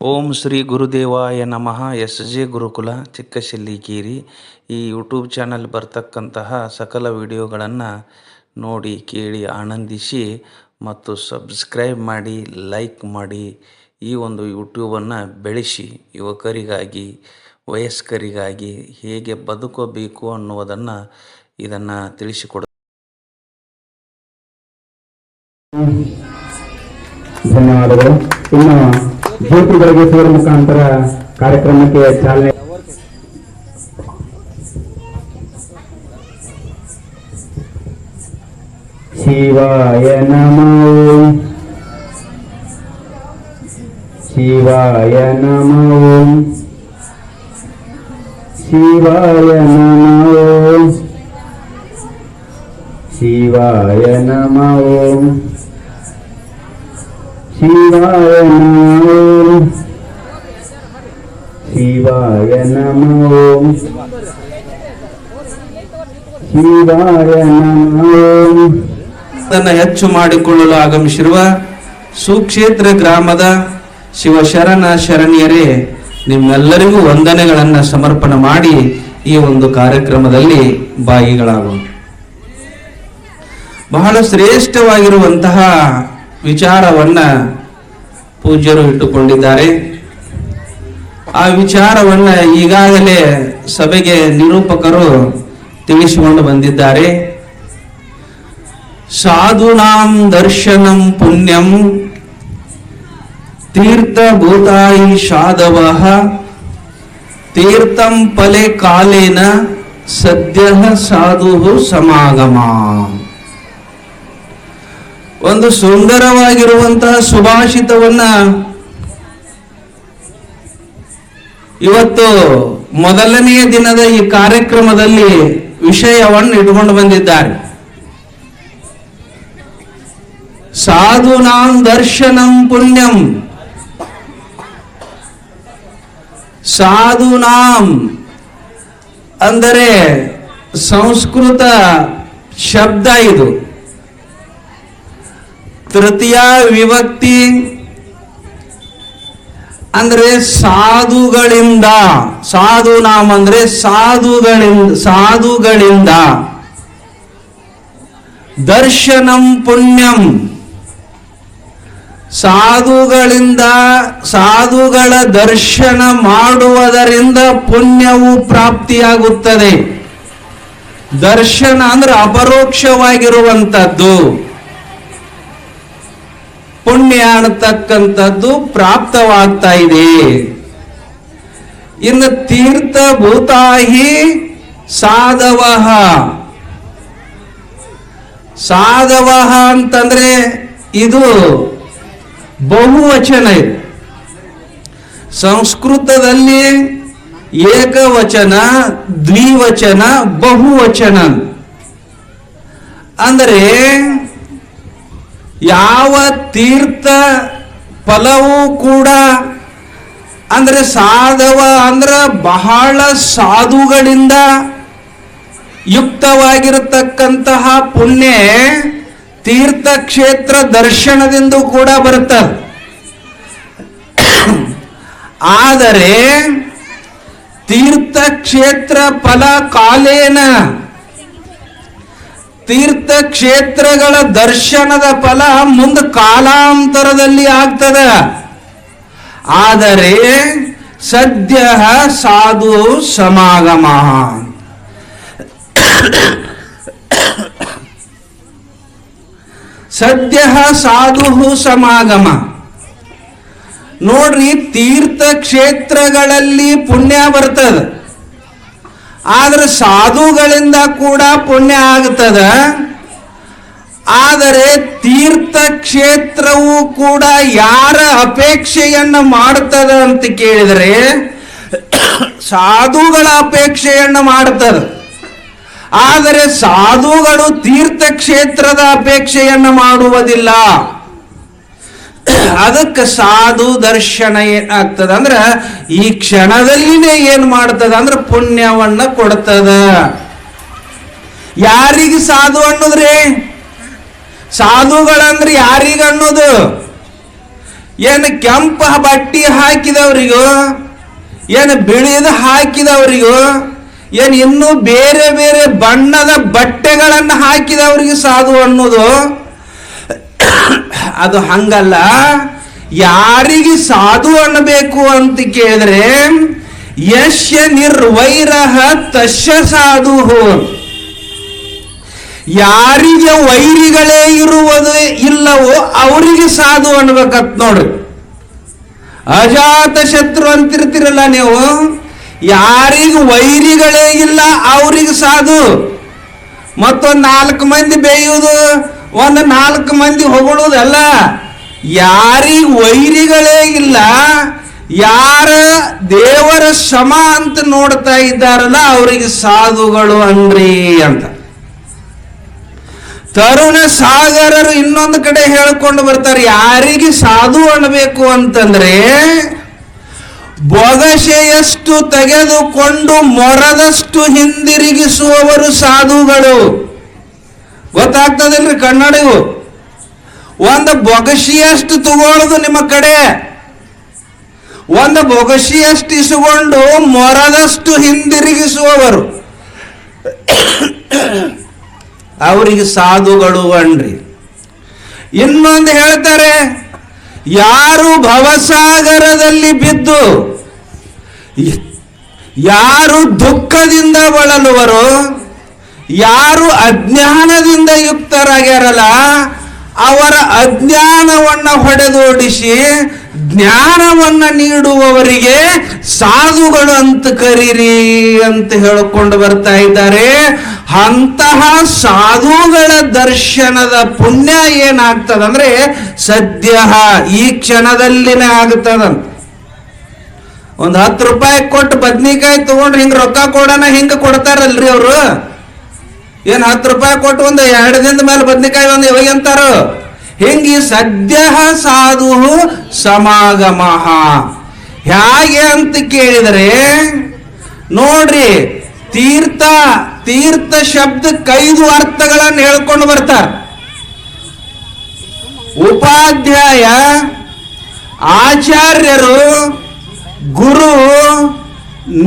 ಓಂ ಶ್ರೀ ಗುರುದೇವಾಯ ನಮಃ. S J ಗುರುಕುಲ ಚಿಕ್ಕಶಿಲ್ಲಿಕೇರಿ ಈ YouTube channel ಬರ್ತಕ್ಕಂತಹ ಸಕಲ ವಿಡಿಯೋಗಳನ್ನು ನೋಡಿ, ಕೇಳಿ, ಆನಂದಿಸಿ ಮತ್ತು ಸಬ್ಸ್ಕ್ರೈಬ್ ಮಾಡಿ, ಲೈಕ್ ಮಾಡಿ ಈ ಒಂದು ಯೂಟ್ಯೂಬನ್ನು ಬೆಳೆಸಿ ಯುವಕರಿಗಾಗಿ, ವಯಸ್ಕರಿಗಾಗಿ ಹೇಗೆ ಬದುಕಬೇಕು ಅನ್ನುವುದನ್ನು ಇದನ್ನು ತಿಳಿಸಿಕೊಡ ಧನ್ಯವಾದಗಳು. ಇನ್ನು ಜ್ಯೋತಿ ಬೆಳಗಿಸುವುದರ ಮುಖಾಂತರ ಕಾರ್ಯಕ್ರಮಕ್ಕೆ ಚಾಲನೆ ಶಿವಾಯ ನಮೋ ಶಿವಾಯ ನಮೋ ಶಿವಾಯ ನಮೋ ಶಿವಾಯ ನಮೋ ಶಿವಾಯ ನಮೋ. ಶಿವಾಯ ನಮೋ. ಶಿವಾಯ ನಮೋ. ತನ್ನ ಹೆಚ್ಚು ಮಾಡಿಕೊಳ್ಳಲು ಆಗಮಿಸಿರುವ ಸುಕ್ಷೇತ್ರ ಗ್ರಾಮದ ಶಿವಶರಣ ಶರಣಿಯರೇ, ನಿಮ್ಮೆಲ್ಲರಿಗೂ ವಂದನೆಗಳನ್ನು ಸಮರ್ಪಣೆ ಮಾಡಿ ಈ ಒಂದು ಕಾರ್ಯಕ್ರಮದಲ್ಲಿ ಭಾಗಿಗಳಾಗುವ ಬಹಳ ಶ್ರೇಷ್ಠವಾಗಿರುವಂತಹ ವಿಚಾರವನ್ನ ಪೂಜ್ಯರು ಇಟ್ಟುಕೊಂಡಿದ್ದಾರೆ. ಆ ವಿಚಾರವನ್ನ ಈಗಾಗಲೇ ಸಭೆಗೆ ನಿರೂಪಕರು ತಿಳಿಸಿಕೊಂಡು ಬಂದಿದ್ದಾರೆ. ಸಾಧುನಾಂ ದರ್ಶನಂ ಪುಣ್ಯಂ ತೀರ್ಥಭೂತಾಯಿ ಸಾಧವ ತೀರ್ಥಂ ಫಲೆ ಕಾಲೇನ ಸದ್ಯ ಸಾಧು ಸಮಾಗಮ. ಒಂದು ಸುಂದರವಾಗಿರುವಂತಹ ಸುಭಾಷಿತವನ್ನ ಇವತ್ತು ಮೊದಲನೆಯ ದಿನದ ಈ ಕಾರ್ಯಕ್ರಮದಲ್ಲಿ ವಿಷಯವನ್ನು ಇಟ್ಕೊಂಡು ಬಂದಿದ್ದಾರೆ. ಸಾಧುನಾಂ ದರ್ಶನಂ ಪುಣ್ಯಂ. ಸಾಧುನಾಂ ಅಂದರೆ ಸಂಸ್ಕೃತ ಶಬ್ದ ಇದು. ತೃತೀಯ ವಿಭಕ್ತಿ ಅಂದ್ರೆ ಸಾಧುಗಳಿಂದ, ಸಾಧು ನಾಮ ಅಂದ್ರೆ ಸಾಧುಗಳಿಂದ ಸಾಧುಗಳಿಂದ. ದರ್ಶನಂ ಪುಣ್ಯಂ. ಸಾಧುಗಳಿಂದ, ಸಾಧುಗಳ ದರ್ಶನ ಮಾಡುವುದರಿಂದ ಪುಣ್ಯವು ಪ್ರಾಪ್ತಿಯಾಗುತ್ತದೆ. ದರ್ಶನ ಅಂದ್ರೆ ಅಪರೋಕ್ಷವಾಗಿರುವಂತದ್ದು. ಪುಣ್ಯ ಅನ್ನತಕ್ಕಂಥದ್ದು ಪ್ರಾಪ್ತವಾಗ್ತಾ ಇದೆ. ಇನ್ನು ತೀರ್ಥಭೂತಾಹಿ ಸಾಧವಹ ಸಾಧವಹ ಅಂತಂದ್ರೆ ಇದು ಬಹುವಚನ ಇದು. ಸಂಸ್ಕೃತದಲ್ಲಿ ಏಕವಚನ, ದ್ವಿವಚನ, ಬಹುವಚನ. ಅಂದರೆ ಯಾವ ತೀರ್ಥ ಫಲವೂ ಕೂಡ ಅಂದ್ರೆ ಸಾಧವ ಅಂದ್ರೆ ಬಹಳ ಸಾಧುಗಳಿಂದ ಯುಕ್ತವಾಗಿರತಕ್ಕಂತಹ ಪುಣ್ಯ ತೀರ್ಥಕ್ಷೇತ್ರ ದರ್ಶನದಿಂದ ಕೂಡ ಬರುತ್ತದೆ ಆದರೆ ತೀರ್ಥಕ್ಷೇತ್ರ ಫಲ ಕಾಲೇನ ತೀರ್ಥಕ್ಷೇತ್ರಗಳ ದರ್ಶನದ ಫಲ ಮುಂದೆ ಕಾಲಾಂತರದಲ್ಲಿ ಆಗ್ತದ. ಆದರೆ ಸದ್ಯ ಸಾಧು ಸಮಾಗಮ. ಸದ್ಯ ಸಾಧು ಸಮಾಗಮ. ನೋಡ್ರಿ ತೀರ್ಥಕ್ಷೇತ್ರಗಳಲ್ಲಿ ಪುಣ್ಯ ಬರ್ತದ. ಆದ್ರೆ ಸಾಧುಗಳಿಂದ ಕೂಡ ಪುಣ್ಯ ಆಗ್ತದ. ಆದರೆ ತೀರ್ಥಕ್ಷೇತ್ರವು ಕೂಡ ಯಾರ ಅಪೇಕ್ಷೆಯನ್ನು ಮಾಡುತ್ತದೆ ಅಂತ ಕೇಳಿದರೆ ಸಾಧುಗಳ ಅಪೇಕ್ಷೆಯನ್ನು ಮಾಡುತ್ತದೆ ಆದರೆ ಸಾಧುಗಳು ತೀರ್ಥಕ್ಷೇತ್ರದ ಅಪೇಕ್ಷೆಯನ್ನು ಮಾಡುವುದಿಲ್ಲ. ಅದಕ್ಕೆ ಸಾಧು ದರ್ಶನ ಏನಾಗ್ತದ ಅಂದ್ರ ಈ ಕ್ಷಣದಲ್ಲಿನೇ ಏನ್ ಮಾಡ್ತದ ಅಂದ್ರೆ ಪುಣ್ಯವನ್ನ ಕೊಡ್ತದ. ಯಾರಿಗೆ ಸಾಧು ಅನ್ನೋದ್ರಿ? ಸಾಧುಗಳಂದ್ರೆ ಯಾರಿಗೆ ಅನ್ನೋದು? ಏನು ಕೆಂಪ ಬಟ್ಟಿ ಹಾಕಿದವರಿಗೂ? ಏನು ಬಿಳಿದ ಹಾಕಿದವರಿಗೂ? ಏನು ಇನ್ನೂ ಬೇರೆ ಬೇರೆ ಬಣ್ಣದ ಬಟ್ಟೆಗಳನ್ನು ಹಾಕಿದವರಿಗೆ ಸಾಧು ಅನ್ನೋದು? ಅದು ಹಂಗಲ್ಲ. ಯಾರಿಗೆ ಸಾಧು ಅನ್ನಬೇಕು ಅಂತ ಕೇಳಿದ್ರೆ, ಯಶ್ಯ ನಿರ್ವೈರಹ ತಶ್ಯ ಸಾಧು ಯಾರಿಗೆ ವೈರಿಗಳೇ ಇರುವುದು ಇಲ್ಲವೋ ಅವರಿಗೆ ಸಾಧು ಅನ್ಬೇಕತ್ ನೋಡ್ರಿ. ಅಜಾತ ಶತ್ರು ಅಂತಿರ್ತಿರಲ್ಲ ನೀವು, ಯಾರಿಗೆ ವೈರಿಗಳೇ ಇಲ್ಲ ಅವ್ರಿಗೆ ಸಾಧು. ಮತ್ತೊಂದು ನಾಲ್ಕು ಮಂದಿ ಬೇಯುವುದು, ಒಂದು ನಾಲ್ಕು ಮಂದಿ ಹೊಗಳುವುದಲ್ಲ. ಯಾರಿಗೆ ವೈರಿಗಳೇ ಇಲ್ಲ, ಯಾರ ದೇವರ ಸಮ ಅಂತ ನೋಡ್ತಾ ಇದ್ದಾರಲ್ಲ, ಅವರಿಗೆ ಸಾಧುಗಳು ಅನ್ರಿ ಅಂತ. ತರುಣ ಸಾಗರರು ಇನ್ನೊಂದು ಕಡೆ ಹೇಳ್ಕೊಂಡು ಬರ್ತಾರೆ, ಯಾರಿಗೆ ಸಾಧು ಅನ್ನಬೇಕು ಅಂತಂದ್ರೆ, ಬೊಗಸೆಯಷ್ಟು ತೆಗೆದುಕೊಂಡು ಮೊರದಷ್ಟು ಹಿಂದಿರುಗಿಸುವವರು ಸಾಧುಗಳು. ಗೊತ್ತಾಗ್ತದಿಲ್ರಿ ಕನ್ನಡಿಗು ಒಂದು ಬೊಗಸಿಯಷ್ಟು ತಗೊಳ್ಳೋದು ನಿಮ್ಮ ಕಡೆ. ಒಂದು ಬೊಗಸಿಯಷ್ಟು ಇಸುಕೊಂಡು ಮೊರದಷ್ಟು ಹಿಂದಿರುಗಿಸುವವರು. ಅವರಿಗೆ ಸಾಧುಗಳು ಅನ್ರಿ. ಇನ್ನೊಂದು ಹೇಳ್ತಾರೆ, ಯಾರು ಭವಸಾಗರದಲ್ಲಿ ಬಿದ್ದು, ಯಾರು ದುಃಖದಿಂದ ಬಳಲುವರು, ಯಾರು ಅಜ್ಞಾನದಿಂದ ಯುಕ್ತರಾಗ್ಯಾರಲ್ಲ, ಅವರ ಅಜ್ಞಾನವನ್ನ ಹೊಡೆದೋಡಿಸಿ ಜ್ಞಾನವನ್ನ ನೀಡುವವರಿಗೆ ಸಾಧುಗಳು ಅಂತ ಕರೀರಿ ಅಂತ ಹೇಳಿಕೊಂಡು ಬರ್ತಾ ಇದ್ದಾರೆ. ಅಂತಹ ಸಾಧುಗಳ ದರ್ಶನದ ಪುಣ್ಯ ಏನಾಗ್ತದಂದ್ರೆ ಸದ್ಯ ಈ ಕ್ಷಣದಲ್ಲಿನೇ ಆಗ್ತದಂತ. ಒಂದು ಹತ್ತು ರೂಪಾಯಿ ಕೊಟ್ಟು ಬದ್ನಿಕಾಯಿ ತಗೊಂಡ್ರೆ ಹಿಂಗ ರೊಕ್ಕ ಕೊಡೋಣ ಹಿಂಗ ಕೊಡ್ತಾರಲ್ರಿ ಅವರು? ಏನ್ ಹತ್ತು ರೂಪಾಯಿ ಕೊಟ್ಟು ಒಂದು ಎರಡು ದಿನದ ಮೇಲೆ ಬದ್ನಿಕಾಯಿ ಒಂದು ಯಾವಾಗ ಅಂತಾರೋ? ಹಿಂಗೆ ಸದ್ಯ ಸಾಧು ಸಮಾಗಮ ಹೇಗೆ ಅಂತ ಕೇಳಿದರೆ, ನೋಡ್ರಿ ತೀರ್ಥ ತೀರ್ಥ ಶಬ್ದ ಕೈದು ಅರ್ಥಗಳನ್ನು ಹೇಳ್ಕೊಂಡು ಬರ್ತಾರೆ. ಉಪಾಧ್ಯಾಯ, ಆಚಾರ್ಯರು, ಗುರು,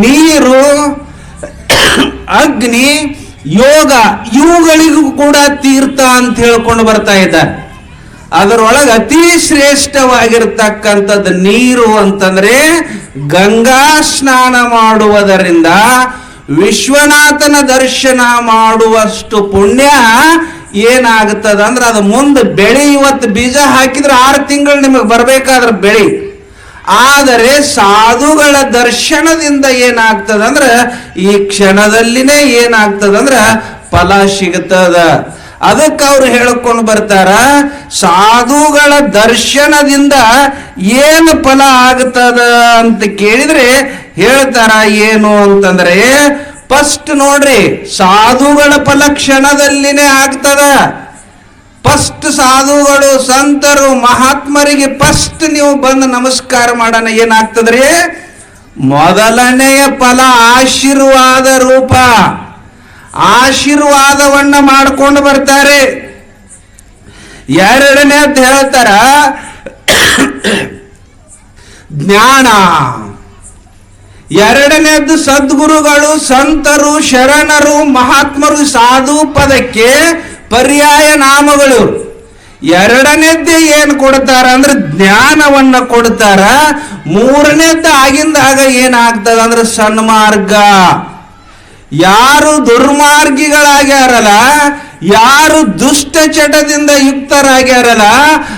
ನೀರು, ಅಗ್ನಿ, ಯೋಗ, ಇವುಗಳಿಗೂ ಕೂಡ ತೀರ್ಥ ಅಂತ ಹೇಳ್ಕೊಂಡು ಬರ್ತಾ ಇದ್ದಾರೆ. ಅದರೊಳಗೆ ಅತಿ ಶ್ರೇಷ್ಠವಾಗಿರ್ತಕ್ಕಂಥದ್ದು ನೀರು ಅಂತಂದ್ರೆ ಗಂಗಾ ಸ್ನಾನ ಮಾಡುವುದರಿಂದ ವಿಶ್ವನಾಥನ ದರ್ಶನ ಮಾಡುವಷ್ಟು ಪುಣ್ಯ ಏನಾಗುತ್ತದೆ ಅಂದ್ರೆ ಅದು ಮುಂದೆ ಬೆಳೆ ಇವತ್ತು ಬೀಜ ಹಾಕಿದ್ರೆ ಆರು ತಿಂಗಳು ನಿಮಗೆ ಬರಬೇಕಾದ್ರೆ ಬೆಳೆ. ಆದರೆ ಸಾಧುಗಳ ದರ್ಶನದಿಂದ ಏನಾಗ್ತದಂದ್ರ ಈ ಕ್ಷಣದಲ್ಲಿನೇ ಏನಾಗ್ತದ ಅಂದ್ರ ಫಲ ಸಿಗ್ತದ ಅದಕ್ಕೆ ಅವ್ರು ಹೇಳಿಕೊಂಡು ಬರ್ತಾರ, ಸಾಧುಗಳ ದರ್ಶನದಿಂದ ಏನು ಫಲ ಆಗ್ತದ ಅಂತ ಕೇಳಿದ್ರೆ ಹೇಳ್ತಾರ, ಏನು ಅಂತಂದ್ರೆ ಫಸ್ಟ್ ನೋಡ್ರಿ, ಸಾಧುಗಳ ಫಲ ಕ್ಷಣದಲ್ಲಿನೇ ಆಗ್ತದ. ಫಸ್ಟ್ ಸಾಧುಗಳು ಸಂತರು, ಮಹಾತ್ಮರಿಗೆ ಫಸ್ಟ್ ನೀವು ಬಂದು ನಮಸ್ಕಾರ ಮಾಡೋಣ, ಏನಾಗ್ತದ್ರಿ? ಮೊದಲನೆಯ ಫಲ ಆಶೀರ್ವಾದ ರೂಪ. ಆಶೀರ್ವಾದವನ್ನ ಮಾಡ್ಕೊಂಡು ಬರ್ತಾರೆ. ಎರಡನೇದ್ದು ಹೇಳ್ತಾರ ಜ್ಞಾನ. ಎರಡನೇದ್ದು ಸದ್ಗುರುಗಳು, ಸಂತರು, ಶರಣರು, ಮಹಾತ್ಮರು, ಸಾಧು ಪದಕ್ಕೆ ಪರ್ಯಾಯ ನಾಮಗಳು. ಎರಡನೇದ್ದೇ ಏನು ಕೊಡ್ತಾರ ಅಂದ್ರೆ ಜ್ಞಾನವನ್ನ ಕೊಡ್ತಾರ. ಮೂರನೇದ್ದು ಆಗಿಂದಾಗ ಏನಾಗ್ತದ ಅಂದ್ರೆ ಸನ್ಮಾರ್ಗ. ಯಾರು ದುರ್ಮಾರ್ಗಿಗಳಾಗ್ಯಾರಲ್ಲ ಯಾರು ದುಷ್ಟ ಚಟದಿಂದ ಯುಕ್ತರಾಗ್ಯಾರಲ್ಲ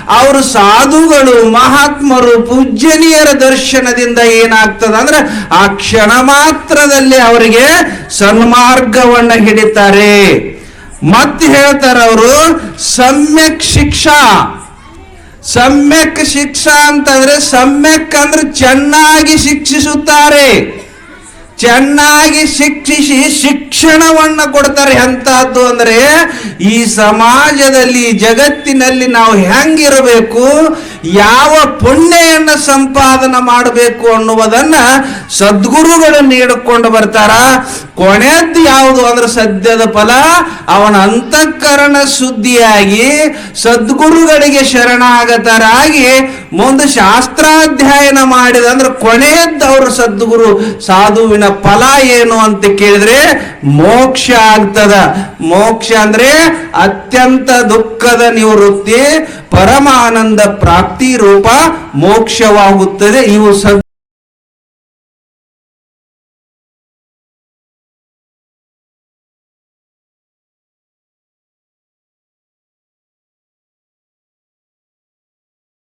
ಅವರು ಸಾಧುಗಳು, ಮಹಾತ್ಮರು, ಪೂಜ್ಯನೀಯರ ದರ್ಶನದಿಂದ ಏನಾಗ್ತದ ಅಂದ್ರೆ ಆ ಕ್ಷಣ ಮಾತ್ರದಲ್ಲಿ ಅವರಿಗೆ ಸನ್ಮಾರ್ಗವನ್ನ ಹಿಡಿತಾರೆ. ಮತ್ತೆ ಹೇಳ್ತಾರೆ ಅವರು, ಸಮ್ಯಕ್ ಶಿಕ್ಷಾ. ಸಮ್ಯಕ್ ಶಿಕ್ಷಾ ಅಂತಂದ್ರೆ ಸಮ್ಯಕ್ ಅಂದ್ರೆ ಚೆನ್ನಾಗಿ ಶಿಕ್ಷಿಸುತ್ತಾರೆ. ಚೆನ್ನಾಗಿ ಶಿಕ್ಷಿಸಿ ಶಿಕ್ಷಣವನ್ನು ಕೊಡ್ತಾರೆ ಎಂತಹದ್ದು ಅಂದ್ರೆ ಈ ಸಮಾಜದಲ್ಲಿ ಜಗತ್ತಿನಲ್ಲಿ ನಾವು ಹೆಂಗಿರಬೇಕು, ಯಾವ ಪುಣ್ಯಯನ್ನ ಸಂಪಾದನ ಮಾಡಬೇಕು ಅನ್ನುವುದನ್ನ ಸದ್ಗುರುಗಳು ನೀಡಿಕೊಂಡು ಬರ್ತಾರ. ಕೊನೆಯದ್ದು ಯಾವುದು ಅಂದ್ರೆ ಸದ್ಯದ ಫಲ, ಅವನ ಅಂತಃಕರಣ ಶುದ್ಧಿಯಾಗಿ ಸದ್ಗುರುಗಳಿಗೆ ಶರಣಾಗತರಾಗಿ ಮುಂದೆ ಶಾಸ್ತ್ರಾಧ್ಯಯನ ಮಾಡಿದ ಅಂದ್ರೆ ಕೊನೆಯದ್ದು ಅವರು ಸದ್ಗುರು, ಸಾಧುವಿನ ಫಲ ಏನು ಅಂತ ಕೇಳಿದ್ರೆ ಮೋಕ್ಷ ಆಗ್ತದ. ಮೋಕ್ಷ ಅಂದ್ರೆ ಅತ್ಯಂತ ದುಃಖದ ನಿವೃತ್ತಿ, ಪರಮಾನಂದ ಪ್ರಾಪ್ತಿ ರೂಪ ಮೋಕ್ಷವಾಗುತ್ತದೆ. ಇವು